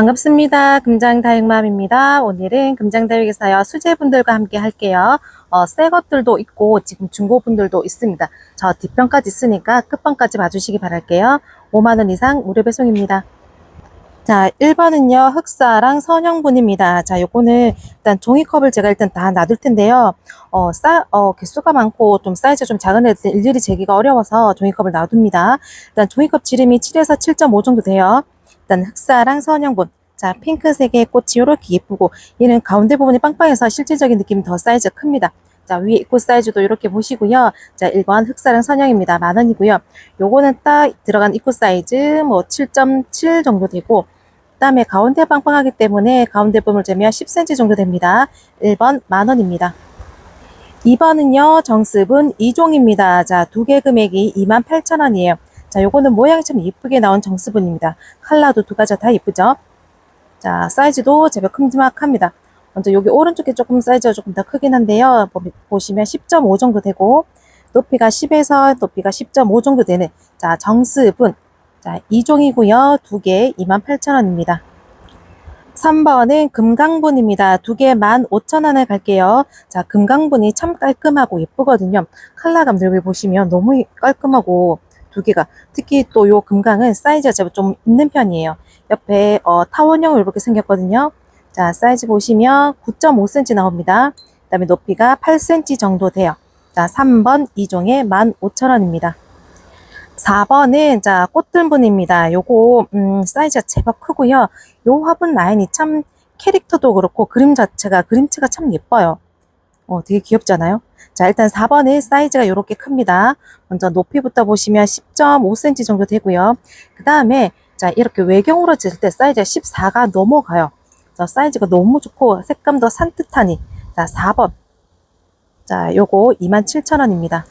반갑습니다. 금장다육맘입니다. 오늘은 금장다육에서요 수제분들과 함께 할게요. 어, 새 것들도 있고 지금 중고분들도 있습니다. 저 뒷편까지 있으니까 끝판까지 봐주시기 바랄게요. 5만원 이상 무료 배송입니다. 자, 1번은요, 흑사랑 선형분입니다. 자, 요거는 일단 종이컵을 제가 일단 다 놔둘 텐데요. 어, 싸, 어, 개수가 많고 좀 사이즈가 좀 작은 애들 일일이 재기가 어려워서 종이컵을 놔둡니다. 일단 종이컵 지름이 7에서 7.5 정도 돼요. 일단 흑사랑 선형분. 자, 핑크색의 꽃이 이렇게 예쁘고, 얘는 가운데 부분이 빵빵해서 실질적인 느낌이 더 사이즈가 큽니다. 자, 위에 입구 사이즈도 이렇게 보시고요. 자, 1번 흑사랑 선형입니다. 만 원이고요. 요거는 딱 들어간 입구 사이즈 뭐 7.7 정도 되고, 그 다음에 가운데 빵빵하기 때문에 가운데 부분을 재면 10cm 정도 됩니다. 1번 만 원입니다. 2번은요, 정습은 2종입니다. 자, 두 개 금액이 28,000원이에요. 자, 요거는 모양이 참 예쁘게 나온 정수분입니다. 컬러도 두 가지가 다 예쁘죠? 자, 사이즈도 제법 큼지막합니다. 먼저 여기 오른쪽에 조금 사이즈가 조금 더 크긴 한데요. 보- 보시면 10.5 정도 되고, 높이가 10에서 높이가 10.5 정도 되는, 자, 정수분. 자, 2종이고요. 두 개 28,000원입니다. 3번은 금강분입니다. 두 개 15,000원에 갈게요. 자, 금강분이 참 깔끔하고 예쁘거든요. 컬러감들 여기 보시면 너무 깔끔하고 두 개가 특히 또 요 금강은 사이즈가 제법 좀 있는 편이에요. 옆에 어, 타원형으로 이렇게 생겼거든요. 자, 사이즈 보시면 9.5cm 나옵니다. 그 다음에 높이가 8cm 정도 돼요. 자, 3번 2종에 15,000원입니다. 4번은 자 꽃들분입니다. 요거 음, 사이즈가 제법 크고요. 요 화분 라인이 참 캐릭터도 그렇고 그림 자체가 그림체가 참 예뻐요. 어, 되게 귀엽잖아요. 자, 일단 4번은 사이즈가 이렇게 큽니다. 먼저 높이부터 보시면 10.5cm 정도 되고요. 그 다음에 자, 이렇게 외경으로 질 때 사이즈가 14가 넘어가요. 자, 사이즈가 너무 좋고 색감도 산뜻하니. 자, 4번. 자, 요거 27,000원입니다.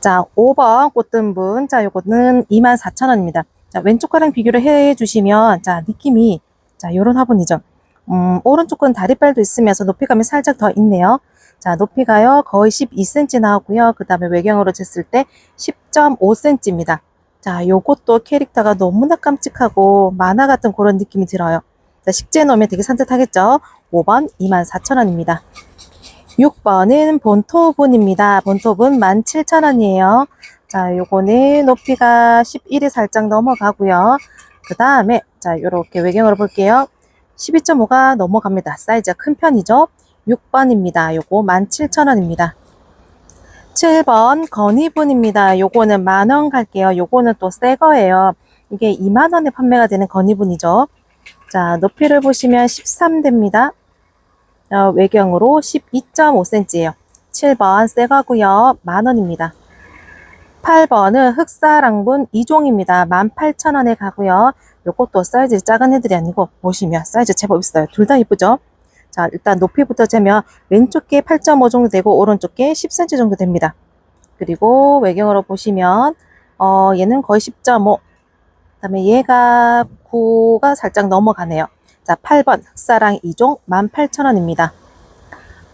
자, 5번 꽃등분. 자, 요거는 24,000원입니다. 자, 왼쪽 거랑 비교를 해 주시면 자, 느낌이 자, 요런 화분이죠. 음, 오른쪽 건 다리빨도 있으면서 높이감이 살짝 더 있네요. 자, 높이가요, 거의 12cm 나오고요. 그 다음에 외경으로 쟀을 때 10.5cm입니다. 자, 요것도 캐릭터가 너무나 깜찍하고 만화 같은 그런 느낌이 들어요. 자, 식재 놓으면 되게 산뜻하겠죠? 5번 24,000원입니다. 6번은 본토분입니다. 본토분 17,000원이에요. 자, 요거는 높이가 11이 살짝 넘어가고요. 그 다음에, 자, 요렇게 외경으로 볼게요. 12.5가 넘어갑니다. 사이즈가 큰 편이죠? 6번입니다. 요거 17,000원입니다. 7번 건이분입니다. 요거는 만원 갈게요. 요거는 또 새 거예요. 이게 2만원에 판매가 되는 건이분이죠. 자, 높이를 보시면 13됩니다. 어, 외경으로 12.5cm예요. 7번 새 거고요. 만원입니다. 8번은 흑사랑분 2종입니다. 18,000원에 가고요. 요것도 사이즈 작은 애들이 아니고 보시면 사이즈 제법 있어요. 둘다 이쁘죠? 자, 일단 높이부터 재면 왼쪽 게 8.5 정도 되고 오른쪽 게 10cm 정도 됩니다. 그리고 외경으로 보시면 어, 얘는 거의 10.5. 그다음에 얘가 9가 살짝 넘어가네요. 자, 8번 흑사랑 2종 18,000원입니다.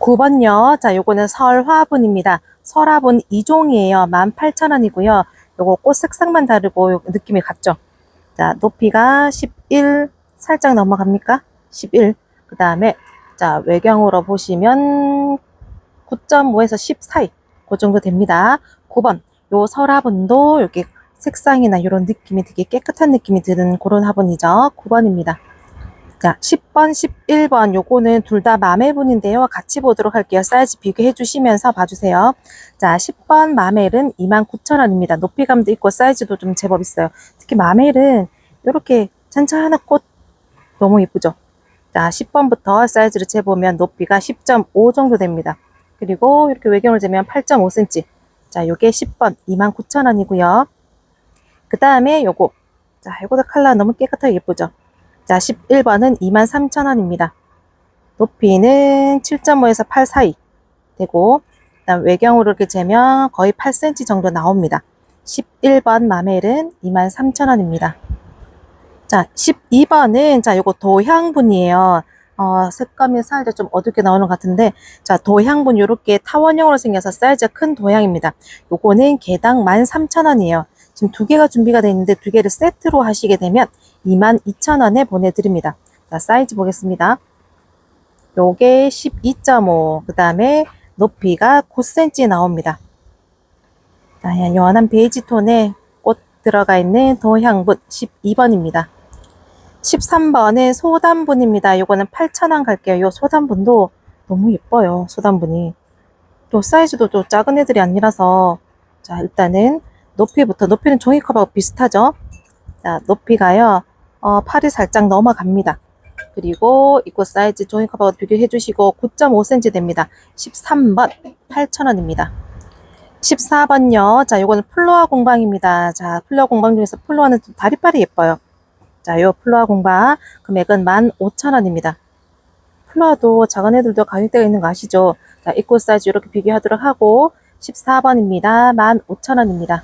9번요. 자, 요거는 설화분입니다. 설화분 2종이에요. 18,000원이고요. 요거 꽃 색상만 다르고 요 느낌이 같죠? 자, 높이가 11 살짝 넘어갑니까? 11. 그 다음에 자, 외경으로 보시면 9.5에서 10 사이 그 정도 됩니다. 9번 요 설화분도 이렇게 색상이나 이런 느낌이 되게 깨끗한 느낌이 드는 그런 화분이죠. 9번입니다. 자, 10번, 11번 요거는 둘 다 마멜 분인데요. 같이 보도록 할게요. 사이즈 비교해 주시면서 봐주세요. 자, 10번 마멜은 29,000원입니다. 높이감도 있고 사이즈도 좀 제법 있어요. 특히 마멜은 이렇게 잔잔한 꽃 너무 예쁘죠? 자, 10번부터 사이즈를 재보면 높이가 10.5 정도 됩니다. 그리고 이렇게 외경을 재면 8.5cm. 자, 요게 10번 29,000원이고요. 그 다음에 요거. 자, 요거도 컬러 너무 깨끗하게 예쁘죠? 자, 11번은 23,000원입니다. 높이는 7.5에서 8 사이 되고, 그다음 외경으로 이렇게 재면 거의 8cm 정도 나옵니다. 11번 마멜은 23,000원입니다. 자, 12번은 자, 요거 도향분이에요. 어, 색감이 살짝 좀 어둡게 나오는 것 같은데, 자, 도향분 요렇게 타원형으로 생겨서 사이즈가 큰 도향입니다. 요거는 개당 13,000원이에요. 지금 두 개가 준비가 되어 있는데 두 개를 세트로 하시게 되면 22,000원에 보내드립니다. 자, 사이즈 보겠습니다. 요게 12.5, 그 다음에 높이가 9cm 나옵니다. 자, 연한 베이지 톤에 꽃 들어가 있는 도향붓 12번입니다. 13번은 소단분입니다. 요거는 8,000원 갈게요. 요 소단분도 너무 예뻐요. 소단분이. 또 사이즈도 또 작은 애들이 아니라서 자 일단은 높이부터 높이는 종이컵하고 비슷하죠. 자 높이가요. 어, 팔이 살짝 넘어갑니다. 그리고 입구 사이즈 종이컵하고 비교해 주시고 9.5cm 됩니다. 13번 8,000원입니다. 14번요. 자, 요거는 플로아 공방입니다. 자, 플로아 공방 중에서 플로아는 좀 다리빨이 예뻐요. 자, 요 플로아 공방 금액은 15,000원입니다. 플로아도 작은 애들도 가격대가 있는 거 아시죠? 자, 입구 사이즈 이렇게 비교하도록 하고 14번입니다. 15,000원입니다.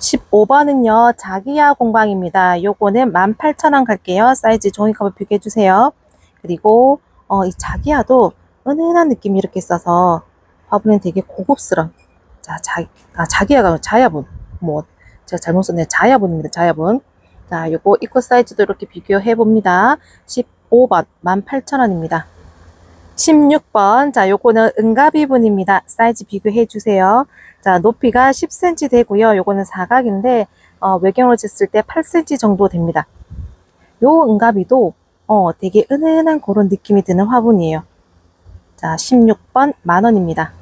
15번은요. 자기야 공방입니다. 요거는 18,000원 갈게요. 사이즈 종이컵을 비교해 주세요. 그리고 어, 이 자기야도 은은한 느낌이 이렇게 있어서 화분은 되게 고급스러운 자, 자, 아, 자기야가 자야분. 뭐 제가 잘못 썼네. 자야분입니다. 자야분. 자, 요거 입구 사이즈도 이렇게 비교해 봅니다. 15번 18,000원입니다. 16번. 자, 요거는 은가비분입니다. 사이즈 비교해 주세요. 자, 높이가 10cm 되고요. 요거는 사각인데 어, 외경으로 쟀을 때 8cm 정도 됩니다. 요 은가비도 어, 되게 은은한 그런 느낌이 드는 화분이에요. 자, 16번 만원입니다.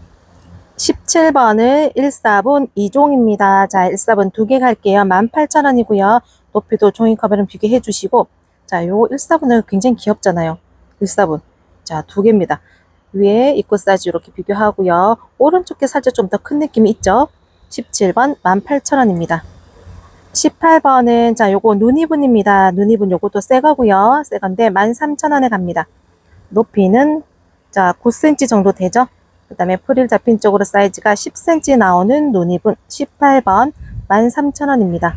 17번은 1사분 2종입니다. 자, 1사분 두 개 갈게요. 18,000원이고요. 높이도 종이컵이랑 비교해 주시고 자, 요 1사분은 굉장히 귀엽잖아요. 1사분. 자, 두 개입니다. 위에 입구 사이즈 이렇게 비교하고요. 오른쪽 게 살짝 좀 더 큰 느낌이 있죠? 17번 18,000원입니다. 18번은 자, 요거 누니분입니다. 누니분 요것도 새 거고요. 새 건데 13,000원에 갑니다. 높이는 자, 9cm 정도 되죠? 그 다음에 프릴 잡힌 쪽으로 사이즈가 10cm 나오는 누니분 18번 13,000원입니다.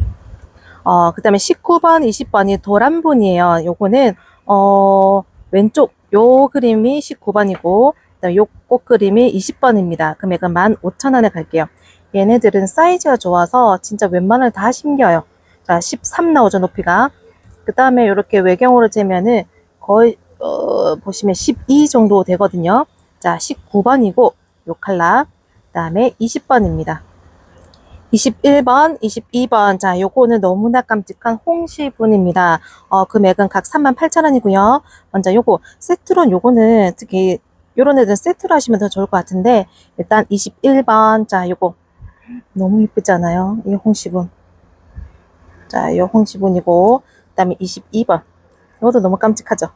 어, 그 다음에 19번, 20번이 도란 분이에요. 요거는, 어, 왼쪽 요 그림이 19번이고, 그다음에 요꽃 그림이 20번입니다. 금액은 15,000원에 갈게요. 얘네들은 사이즈가 좋아서 진짜 웬만하면 다 심겨요. 자, 13 나오죠, 높이가. 그 다음에 이렇게 외경으로 재면은 거의, 어, 보시면 12 정도 되거든요. 자, 19번이고, 요 칼라. 그 다음에 20번입니다. 21번, 22번. 자, 요거는 너무나 깜찍한 홍시분입니다. 어, 금액은 각 38,000원이고요. 먼저 요거, 세트론 요거는 특히 요런 애들은 세트로 하시면 더 좋을 것 같은데, 일단 21번. 자, 요거. 너무 예쁘잖아요. 이 홍시분. 자, 요 홍시분이고, 그 다음에 22번. 이것도 너무 깜찍하죠?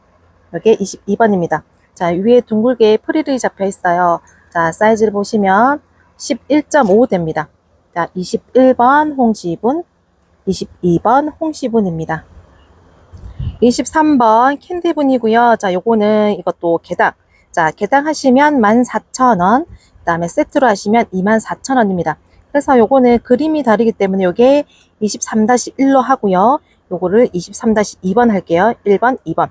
이게 22번입니다. 자, 위에 둥글게 프릴이 잡혀 있어요. 자, 사이즈를 보시면 11.5 됩니다. 자, 21번 홍시분, 22번 홍시분입니다. 23번 캔디분이고요. 자, 요거는 이것도 개당. 자, 개당 하시면 14,000원. 그 다음에 세트로 하시면 24,000원입니다. 그래서 요거는 그림이 다르기 때문에 요게 23-1로 하고요. 요거를 23-2번 할게요. 1번, 2번.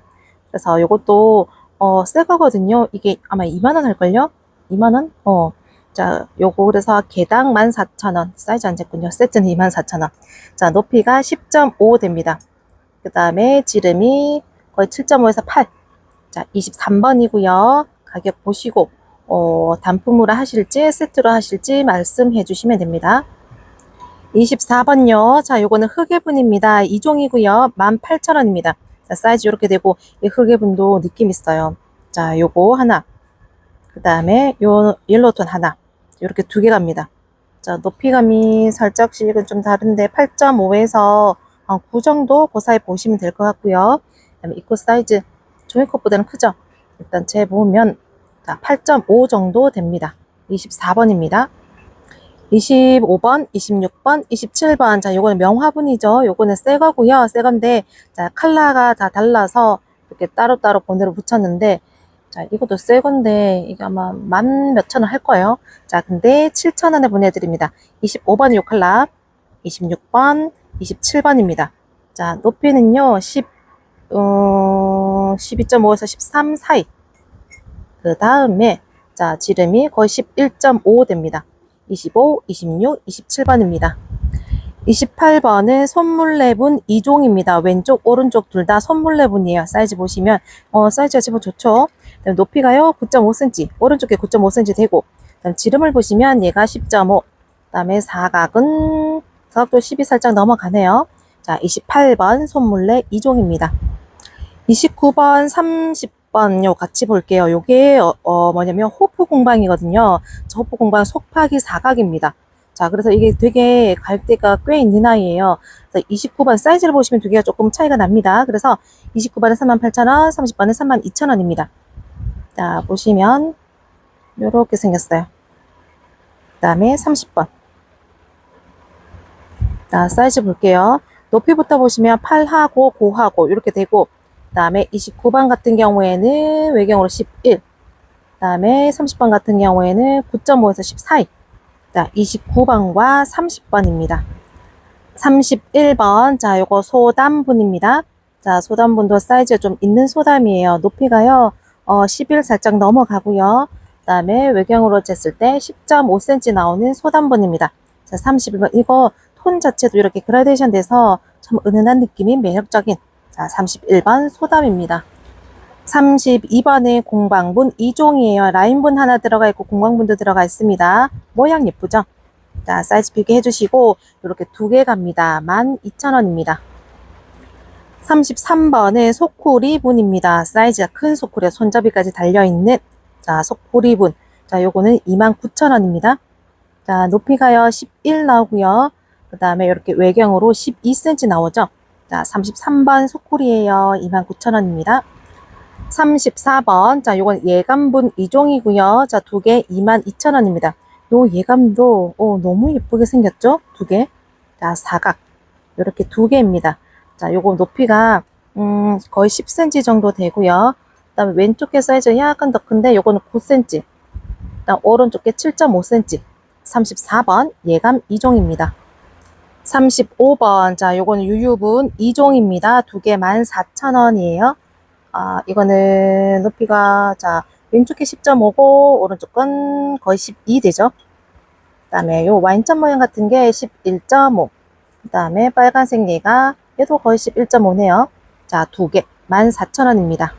그래서 요것도 어, 새 거거든요. 이게 아마 2만원 할걸요? 2만원? 어. 자, 요거 그래서 개당 14,000원. 사이즈 안 쟀군요. 세트는 24,000원. 자, 높이가 10.5 됩니다. 그 다음에 지름이 거의 7.5에서 8. 자, 23번이고요. 가격 보시고 어, 단품으로 하실지 세트로 하실지 말씀해 주시면 됩니다. 24번요. 자, 요거는 흑해분입니다. 2종이고요. 18,000원입니다. 자, 사이즈 이렇게 되고 이 흑해분도 느낌 있어요. 자, 요거 하나. 그 다음에 요 옐로톤 하나. 이렇게 두 개 갑니다. 자, 높이감이 살짝씩은 좀 다른데 8.5에서 9 정도 그 사이 보시면 될 것 같고요. 그 다음에 입구 사이즈 종이컵보다는 크죠? 일단 재보면 자, 8.5 정도 됩니다. 24번입니다. 25번, 26번, 27번. 자, 요거는 명화분이죠. 요거는 새 거고요. 새 건데, 자, 컬러가 다 달라서 이렇게 따로따로 번호를 붙였는데, 자, 이것도 새 건데, 이게 아마 만 몇천 원 할 거예요. 자, 근데 7천 원에 보내드립니다. 25번 요 컬러, 26번, 27번입니다. 자, 높이는요, 10, 어, 12.5에서 13 사이. 그 다음에, 자, 지름이 거의 11.5 됩니다. 25, 26, 27번입니다. 28번은 손물레분 2종입니다. 왼쪽, 오른쪽 둘다 손물레분이에요. 사이즈 보시면, 어, 사이즈가 제법 좋죠? 그다음에 높이가요, 9.5cm. 오른쪽에 9.5cm 되고, 그다음 지름을 보시면 얘가 10.5. 그다음에 사각은, 사각도 10이 살짝 넘어가네요. 자, 28번 손물레 2종입니다. 29번, 30 번 요 같이 볼게요. 요게 어, 어, 뭐냐면 호프 공방이거든요. 저 호프 공방 속팍이 사각입니다. 자, 그래서 이게 되게 가격대가 꽤 있는 아이예요. 그래서 29번 사이즈를 보시면 두 개가 조금 차이가 납니다. 그래서 29번은 38,000원, 30번은 32,000원입니다. 자, 보시면 요렇게 생겼어요. 그 다음에 30번. 자, 사이즈 볼게요. 높이부터 보시면 8하고 9하고 이렇게 되고 그 다음에 29번 같은 경우에는 외경으로 11. 그 다음에 30번 같은 경우에는 9.5에서 10 사이. 자, 29번과 30번입니다. 31번. 자, 요거 소담분입니다. 자, 소담분도 사이즈가 좀 있는 소담이에요. 높이가요, 어, 11 살짝 넘어가고요. 그 다음에 외경으로 쟀을 때 10.5cm 나오는 소담분입니다. 자, 31번. 이거 톤 자체도 이렇게 그라데이션 돼서 참 은은한 느낌이 매력적인 자, 31번 소담입니다. 32번의 공방분 2종이에요. 라인분 하나 들어가 있고 공방분도 들어가 있습니다. 모양 예쁘죠? 자, 사이즈 비교해 주시고 이렇게 두 개 갑니다. 12,000원입니다. 33번은 소쿠리 분입니다. 사이즈가 큰 소쿠리에 손잡이까지 달려있는 자, 소쿠리 분. 자, 요거는 29,000원입니다. 자, 높이가요 11 나오고요. 그 다음에 이렇게 외경으로 12cm 나오죠. 자, 33번 소쿠리에요. 29,000원입니다. 34번. 자, 요건 예감분 2종이고요. 자, 두 개 22,000원입니다. 요 예감도 어, 너무 예쁘게 생겼죠? 두 개. 자, 사각. 요렇게 두 개입니다. 자, 요거 높이가 음, 거의 10cm 정도 되고요. 그다음에 왼쪽 게 사이즈가 약간 더 큰데 요거는 9cm. 그다음 오른쪽 게 7.5cm. 34번 예감 2종입니다. 35번. 자, 요거는 유유분 2종입니다. 두 개 14,000원이에요. 아, 이거는 높이가, 자, 왼쪽 게 10.5고, 오른쪽 건 거의 12 되죠. 그 다음에 요 와인잔 모양 같은 게 11.5. 그 다음에 빨간색 얘가, 얘도 거의 11.5네요. 자, 두 개 14,000원입니다.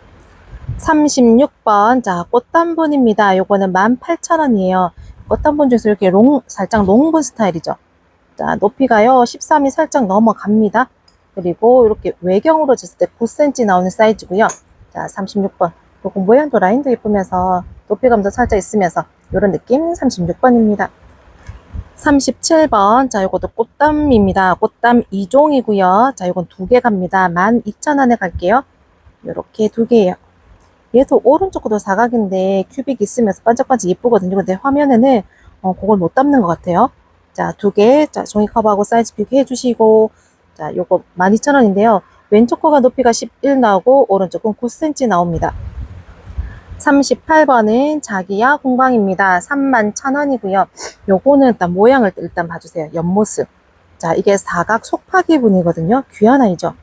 36번. 자, 꽃단분입니다. 요거는 18,000원이에요. 꽃단분 중에서 이렇게 롱, 살짝 롱분 스타일이죠. 자, 높이가요, 13이 살짝 넘어갑니다. 그리고 이렇게 외경으로 쟀을 때 9cm 나오는 사이즈고요. 자, 36번. 요거 모양도 라인도 예쁘면서 높이감도 살짝 있으면서 이런 느낌 36번입니다. 37번. 자, 요것도 꽃담입니다. 꽃담 2종이고요. 자, 요건 두 개 갑니다. 12,000원에 갈게요. 요렇게 두 개예요. 얘도 오른쪽 것도 사각인데 큐빅 있으면서 반짝반짝 예쁘거든요. 근데 화면에는 어, 그걸 못 담는 것 같아요. 자, 두 개. 자, 종이 커버하고 사이즈 비교해 주시고 자, 요거 12,000원인데요. 왼쪽 거가 높이가 11 나오고 오른쪽은 9cm 나옵니다. 38번은 자기야 공방입니다. 31,000원이고요. 요거는 일단 모양을 일단 봐주세요. 옆모습. 자, 이게 사각 속파기 분이거든요. 귀한 아이죠.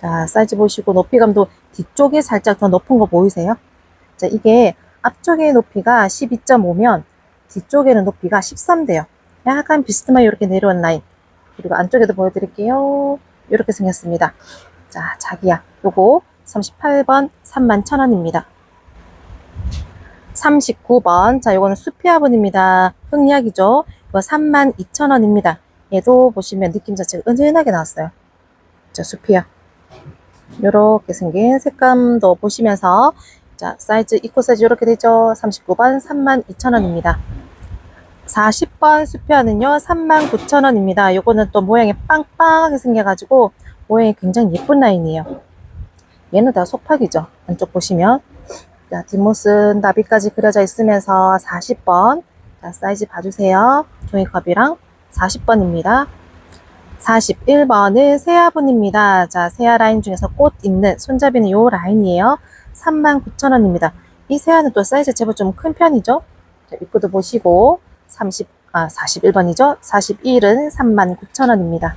자, 사이즈 보시고 높이감도 뒤쪽에 살짝 더 높은 거 보이세요? 자, 이게 앞쪽의 높이가 12.5면 뒤쪽에는 높이가 13 돼요. 약간 비스듬하게 이렇게 내려온 라인. 그리고 안쪽에도 보여드릴게요. 이렇게 생겼습니다. 자, 자기야. 요거 38번 31,000원입니다. 39번. 자, 요거는 수피아분입니다. 흑약이죠. 이거 32,000원입니다. 얘도 보시면 느낌 자체가 은은하게 나왔어요. 자, 수피아. 요렇게 생긴 색감도 보시면서 자, 사이즈, 이코 사이즈 이렇게 되죠. 39번 32,000원입니다. 40번 수표는요 39,000원입니다. 요거는 또 모양이 빵빵하게 생겨가지고 모양이 굉장히 예쁜 라인이에요. 얘는 다 속팍이죠. 안쪽 보시면 자, 뒷모습 나비까지 그려져 있으면서 40번 자, 사이즈 봐주세요. 종이컵이랑 40번입니다. 41번은 세아분입니다. 자, 세아 라인 중에서 꽃 있는 손잡이는 요 라인이에요. 39,000원입니다. 이 세아는 또 사이즈 제법 좀 큰 편이죠. 자, 입구도 보시고 30, 아, 41번이죠. 41은 39,000원입니다.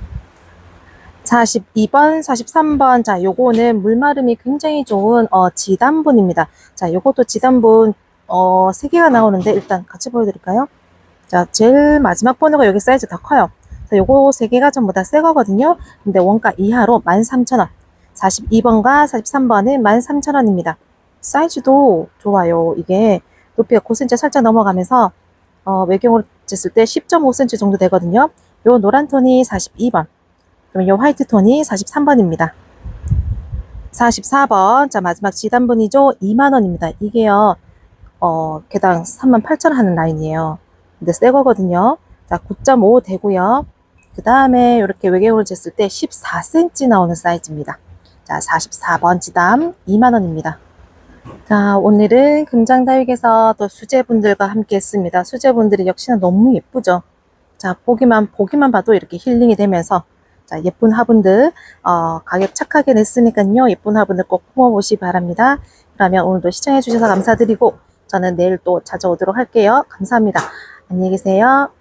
42번, 43번. 자, 요거는 물마름이 굉장히 좋은, 어, 지단분입니다. 자, 요것도 지단분, 어, 3개가 나오는데 일단 같이 보여드릴까요? 자, 제일 마지막 번호가 여기 사이즈 더 커요. 그래서 요거 세 개가 전부 다 새 거거든요. 근데 원가 이하로 13,000원. 42번과 43번은 13,000원입니다. 사이즈도 좋아요. 이게 높이가 9cm 살짝 넘어가면서 어, 외경으로 쟀을 때 10.5cm 정도 되거든요. 요 노란 톤이 42번. 그럼 요 화이트 톤이 43번입니다. 44번. 자, 마지막 지단분이죠. 2만원입니다. 이게요, 어, 개당 38,000원 하는 라인이에요. 근데 새 거거든요. 자, 9.5 되고요. 그 다음에 이렇게 외경으로 쟀을 때 14cm 나오는 사이즈입니다. 자, 44번 지담 2만원입니다. 자, 오늘은 금장다육에서 또 수제분들과 함께 했습니다. 수제분들이 역시나 너무 예쁘죠? 자, 보기만, 보기만 봐도 이렇게 힐링이 되면서, 자, 예쁜 화분들, 어, 가격 착하게 냈으니까요. 예쁜 화분들 꼭 품어보시기 바랍니다. 그러면 오늘도 시청해주셔서 감사드리고, 저는 내일 또 찾아오도록 할게요. 감사합니다. 안녕히 계세요.